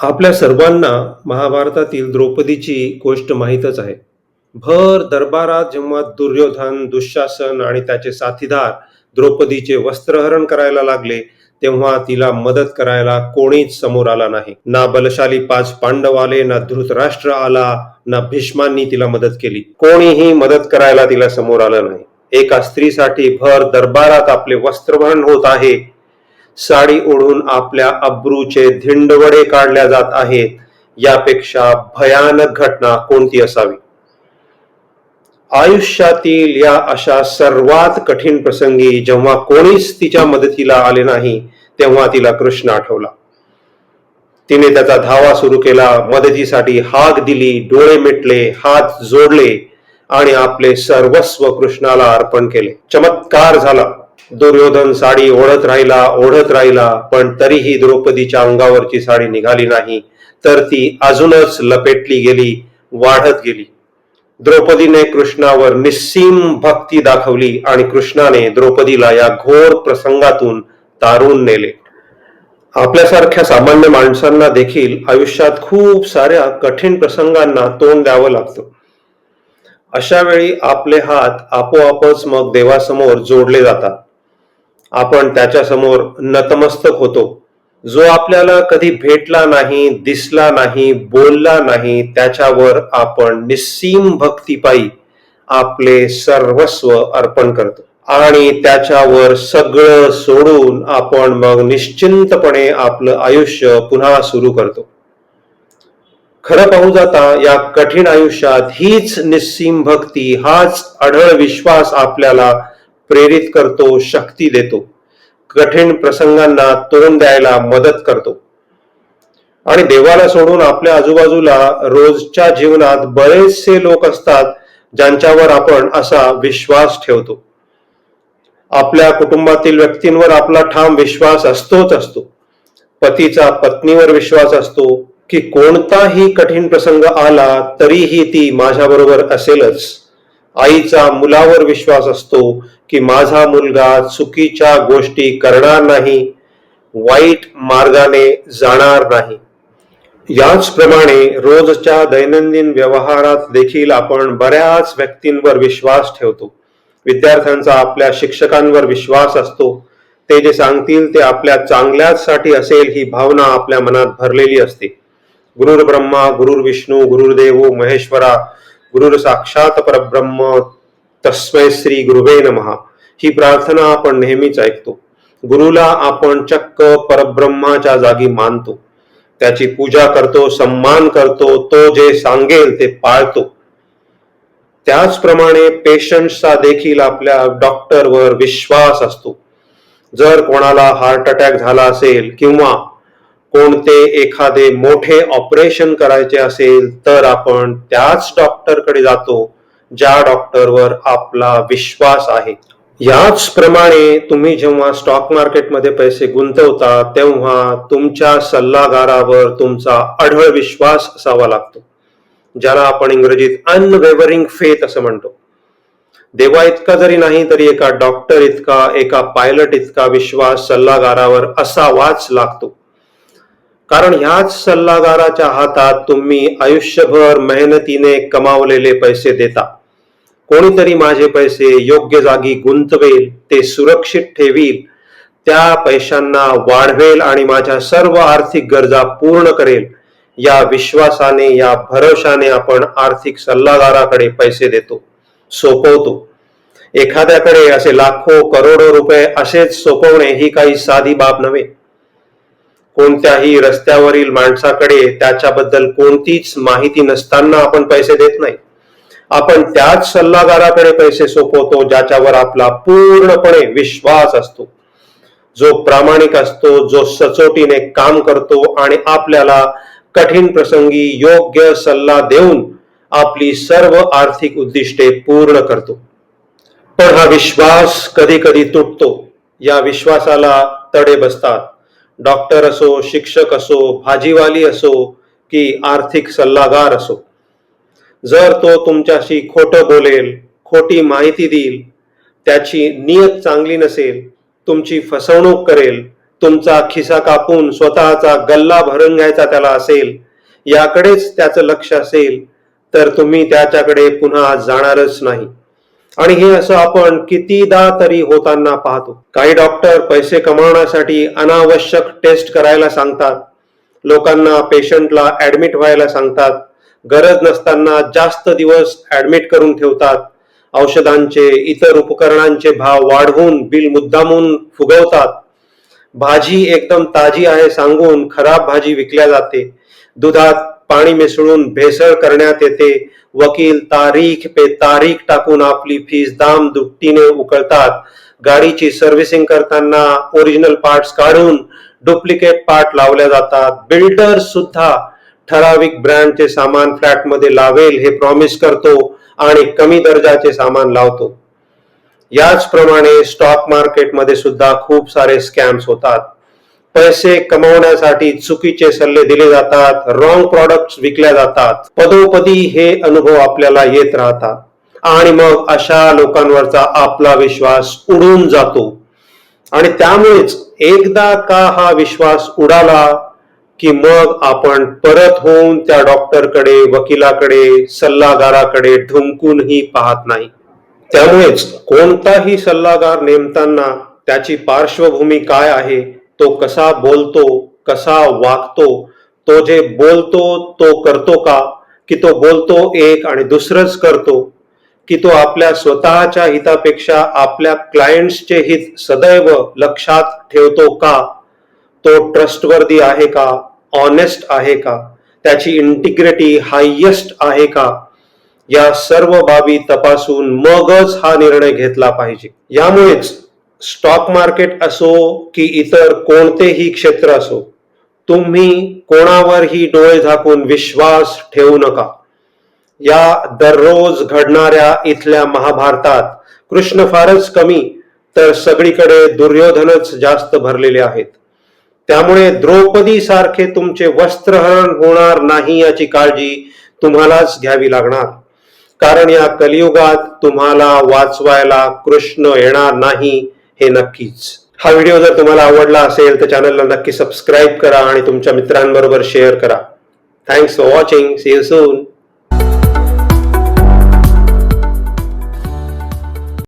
आपल्या सर्वांना महाभारतातील द्रौपदीची गोष्ट माहीतच आहे. भर दरबारात जेव्हा दुर्योधन दुःशासन आणि त्याचे साथीदार द्रौपदीचे वस्त्रहरण करायला लागले तेव्हा तिला मदत करायला कोणीच समोर आला नाही. ना बलशाली पाच पांडव आले ना धृतराष्ट्र आला ना भीष्मांनी तिला मदत केली. कोणीही मदत करायला तिला समोर आलं नाही. एका स्त्रीसाठी भर दरबारात आपले वस्त्रहरण होत आहे साडी ओढून आपल्या अब्रूचे धिंडवडे काढल्या जात आहेत. यापेक्षा भयानक घटना कोणती असावी? आयुष्यातील या अशा सर्वात कठीण प्रसंगी जेव्हा कोणीच तिच्या मदतीला आले नाही तेव्हा तिला कृष्ण आठवला. तिने त्याचा धावा सुरू केला मदतीसाठी हाक दिली डोळे मिटले हात जोडले आणि आपले सर्वस्व कृष्णाला अर्पण केले. चमत्कार झाला. दुर्योधन साडी ओढत राहिला ओढत राहिला पण तरीही द्रौपदीच्या अंगावरची साडी निघाली नाही. तर ती अजूनच लपेटली गेली वाढत गेली. द्रौपदीने कृष्णावर निस्सीम भक्ती दाखवली आणि कृष्णाने द्रौपदीला या घोर प्रसंगातून तारून नेले. आपल्यासारख्या सामान्य माणसांना देखील आयुष्यात खूप साऱ्या कठीण प्रसंगांना तोंड द्यावं लागतं. अशा वेळी आपले हात आपोआपच मग देवासमोर जोडले जातात. आपण त्याच्यासमोर नतमस्तक होतो. जो आपल्याला कधी भेटला नाही दिसला नाही बोलला नाही त्याच्यावर आपण निस्सीम भक्तीपायी आपले सर्वस्व अर्पण करतो. आणि त्याच्यावर सगळं सोडून आपण मग निश्चिंतपणे आपलं आयुष्य पुन्हा सुरू करतो. खरं पाहू जाता या कठीण आयुष्यात हीच निस्सीम भक्ती हाच अढळ विश्वास आपल्याला प्रेरित करतो शक्ती देतो. कठीण प्रसंगांना तोंड द्यायला मदत करतो. आणि देवाला सोडून आपल्या आजूबाजूला रोजच्या जीवनात बरेचसे लोक असतात ज्यांच्यावर आपण असा विश्वास ठेवतो. आपल्या कुटुंबातील व्यक्तींवर आपला ठाम विश्वास असतोच असतो. पतीचा पत्नीवर विश्वास असतो की कोणताही कठीण प्रसंग आला तरीही ती माझ्याबरोबर असेलच. आईचा मुलावर विश्वास असतो की माझा मुलगा चुकीच्या गोष्टी करणार नाही वाईट मार्गाने जाणार नाही. याचप्रमाणे रोजच्या दैनंदिन व्यवहारात देखील आपण बऱ्याच व्यक्तींवर विश्वास ठेवतो. विद्यार्थ्यांचा आपल्या शिक्षकांवर विश्वास असतो. ते जे सांगतील ते आपल्या चांगल्याचसाठी असेल ही भावना आपल्या मनात भरलेली असते. गुरुर ब्रह्मा गुरुर विष्णू गुरुर्देवो महेश्वरा गुरुर साक्षात परब्रह्म तस्मै श्री गुरुवे नमहा ही प्रार्थना आपण नेहमीच ऐकतो. गुरुला आपण चक्क परब्रह्माच्या जागी मानतो. त्याची पूजा करतो सन्मान करतो तो जे सांगेल ते पाळतो. त्याचप्रमाणे पेशंटचा देखील आपल्या डॉक्टरवर विश्वास असतो. जर कोणाला हार्ट अटॅक झाला असेल किंवा कोणते एखादे मोठे ऑपरेशन करायचे असेल तर आपण त्याच डॉक्टरकडे जातो ज्या डॉक्टरवर आपला विश्वास आहे. याच प्रमाणे तुम्ही जेव्हा स्टॉक मार्केटमध्ये पैसे गुंतवता तेव्हा तुमच्या सल्लागारावर तुमचा अढळ विश्वास असावा लागतो. ज्याला आपण इंग्रजीत अनवेवरिंग फेथ असं म्हणतो. देवा इतका जरी नाही तरी एका डॉक्टर इतका एका पायलट इतका विश्वास सल्लागारावर असावाच लागतो. कारण ह्याच सल्लागाराच्या हातात तुम्ही आयुष्यभर मेहनतीने कमावलेले पैसे देता. कोणीतरी माझे पैसे योग्य जागी गुंतवेल ते सुरक्षित ठेवील त्या पैशांना वाढवेल आणि माझ्या सर्व आर्थिक गरजा पूर्ण करेल. या विश्वासाने या भरोशाने आपण आर्थिक सल्लागाराकडे पैसे देतो सोपवतो. एखाद्याकडे असे लाखो करोडो रुपये असेच सोपवणे ही काही साधी बाब नव्हे. कोणत्याही रस्त्यावरील माणसाकडे त्याच्याबद्दल कोणतीच माहिती नसताना आपण पैसे देत नाही. आपण त्याच सल्लागाराकडे पैसे सोपवतो ज्याच्यावर आपला पूर्णपणे विश्वास असतो. जो प्रामाणिक असतो जो सचोटीने काम करतो आणि आपल्याला कठीण प्रसंगी योग्य सल्ला देऊन आपली सर्व आर्थिक उद्दिष्टे पूर्ण करतो. पण हा विश्वास कधी कधी तुटतो या विश्वासाला तडे बसतात. डॉक्टर असो शिक्षक असो भाजीवाली असो की आर्थिक सल्लागार असो. जर तो तुमच्याशी खोटं बोलेल खोटी माहिती देईल त्याची नियत चांगली नसेल तुमची फसवणूक करेल तुमचा खिसा कापून स्वतःचा गल्ला भरून घ्यायचा त्याला असेल याकडेच त्याचं लक्ष असेल तर तुम्ही त्याच्याकडे पुन्हा जाणारच नाही. आणि हे असं आपण कितीदा तरी होताना पाहतो. काही डॉक्टर पैसे कमावण्यासाठी अनावश्यक टेस्ट करायला सांगतात. लोकांना पेशंटला ऍडमिट व्हायला सांगतात. गरज नसताना जास्त दिवस ऍडमिट करून ठेवतात. औषधांचे इतर उपकरणांचे भाव वाढवून बिल मुद्दामून फुगवतात. भाजी एकदम ताजी आहे सांगून खराब भाजी विकल्या जाते. दुधात पाणी मिसळून भेसळ करण्यात येते. वकील तारीख पे तारीख टाकून आपली फीस दाम दुपटीने उकळतात. गाडीची सर्व्हिसिंग करताना ओरिजिनल पार्ट्स काढून डुप्लिकेट पार्ट लावल्या जातात. बिल्डर सुद्धा ठराविक ब्रँडचे सामान फ्लॅटमध्ये लावेल हे प्रॉमिस करतो आणि कमी दर्जाचे सामान लावतो. याचप्रमाणे स्टॉक मार्केटमध्ये सुद्धा खूप सारे स्कॅम्स होतात. पैसे कमवण्यासाठी चुकीचे सल्ले दिले जातात रॉंग प्रॉडक्ट विकल्या जातात. पदोपदी हे अनुभव आपल्याला येत राहतात. आणि मग अशा लोकांवरचा आपला विश्वास उडून जातो. आणि त्यामुळेच एकदा का हा विश्वास उडाला की मग आपण परत होऊन त्या डॉक्टरकडे वकिलाकडे सल्लागाराकडे ढुंकूनही पाहत नाही. त्यामुळेच कोणताही सल्लागार नेमताना त्याची पार्श्वभूमी काय आहे तो कसा बोलतो कसा वागतो तो जे बोलतो तो करतो का? की तो बोलतो एक आणि दुसरंच करतो की तो आपल्या स्वतःच्या हितापेक्षा आपल्या क्लायंट्सचे हित सदैव लक्षात ठेवतो का? तो ट्रस्टवर्दी आहे का? ऑनेस्ट आहे का? त्याची इंटिग्रिटी हायेस्ट आहे का? या सर्व बाबी तपासून मगच हा निर्णय घेतला पाहिजे. यामुळेच स्टॉक मार्केट असो की इतर कोणतेही क्षेत्र असो तुम्ही कोणावरही डोळे झाकून विश्वास ठेवू नका. या दररोज घडणाऱ्या इथल्या महाभारतात कृष्ण फारच कमी तर सगळीकडे दुर्योधनच जास्त भरलेले आहेत. त्यामुळे द्रौपदी सारखे तुमचे वस्त्रहरण होणार नाही याची काळजी तुम्हालाच घ्यावी लागणार. कारण या कलियुगात तुम्हाला वाचवायला कृष्ण येणार नाही हे नक्कीच. हा व्हिडिओ जर तुम्हाला आवडला असेल तर चॅनलला नक्की सबस्क्राईब करा आणि तुमच्या मित्रांबरोबर शेअर करा. Thanks for watching see you soon